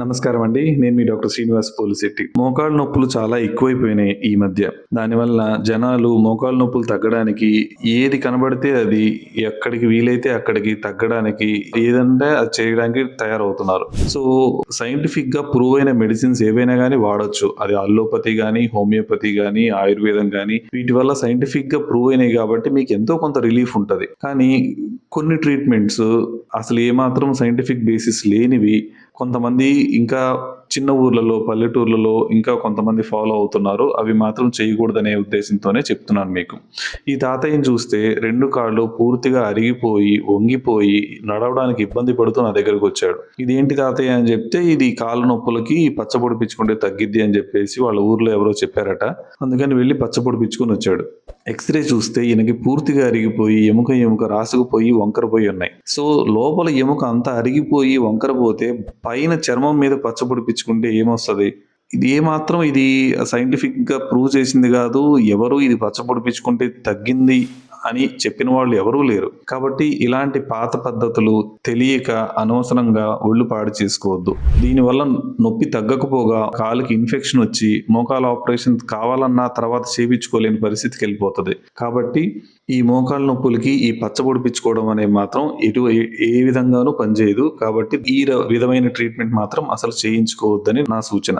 నమస్కారం అండి. నేను మీ డాక్టర్ శ్రీనివాస్ పోలిశెట్టి. మోకాళ్ళ నొప్పులు చాలా ఎక్కువైపోయినాయి ఈ మధ్య. దానివల్ల జనాలు మోకాళ్ళ నొప్పులు తగ్గడానికి ఏది కనబడితే అది ఎక్కడికి వీలైతే అక్కడికి తగ్గడానికి ఏదంటే అది చేయడానికి తయారవుతున్నారు. సో సైంటిఫిక్గా ప్రూవ్ అయిన మెడిసిన్స్ ఏవైనా కానీ వాడొచ్చు. అది అల్లోపతి కానీ హోమియోపతి కానీ ఆయుర్వేదం కానీ వీటి వల్ల సైంటిఫిక్గా ప్రూవ్ అయినాయి కాబట్టి మీకు ఎంతో కొంత రిలీఫ్ ఉంటుంది. కానీ కొన్ని ట్రీట్మెంట్స్ అసలు ఏమాత్రం సైంటిఫిక్ బేసిస్ లేనివి. కొంతమంది ఇంకా చిన్న ఊర్లలో పల్లెటూర్లలో ఇంకా కొంతమంది ఫాలో అవుతున్నారు. అవి మాత్రం చేయకూడదనే ఉద్దేశంతోనే చెప్తున్నాను మీకు. ఈ తాతయ్యని చూస్తే రెండు కాళ్ళు పూర్తిగా అరిగిపోయి వంగిపోయి నడవడానికి ఇబ్బంది పడుతూ నా దగ్గరకు వచ్చాడు. ఇదేంటి తాతయ్య అని చెప్తే ఇది కాళ్ళ నొప్పులకి పచ్చపొడి పిచ్చుకుంటే తగ్గిద్ది అని చెప్పేసి వాళ్ళ ఊర్లో ఎవరో చెప్పారట. అందుకని వెళ్ళి పచ్చపొడి పిచ్చుకొని వచ్చాడు. ఎక్స్రే చూస్తే ఈయనకి పూర్తిగా అరిగిపోయి ఎముక ఎముక రాసుకుపోయి వంకరపోయి ఉన్నాయి. సో లోపల ఎముక అంతా అరిగిపోయి వంకరపోతే పైన చర్మం మీద పచ్చపొడి పిచ్చుకుంటే ఏమొస్తుంది? ఇది ఏమాత్రం ఇది సైంటిఫిక్గా ప్రూవ్ చేసింది కాదు ఎవరు ఇది పచ్చ పొడిపించుకుంటే తగ్గింది అని చెప్పిన వాళ్ళు ఎవరూ లేరు. కాబట్టి ఇలాంటి పాత పద్ధతులు తెలియక అనవసరంగా ఒళ్ళు పాడు చేసుకోవద్దు. దీనివల్ల నొప్పి తగ్గకపోగా కాలుకి ఇన్ఫెక్షన్ వచ్చి మోకాల ఆపరేషన్ కావాలన్నా తర్వాత చేపించుకోలేని పరిస్థితికి వెళ్ళిపోతుంది. కాబట్టి ఈ మోకాల నొప్పులకి ఈ పచ్చబొడిపించుకోవడం అనేది మాత్రం ఎటు ఏ- ఏ విధంగానూ పనిచేయదు. కాబట్టి ఈ విధమైన ట్రీట్మెంట్ మాత్రం అసలు చేయించుకోవద్దని నా సూచన.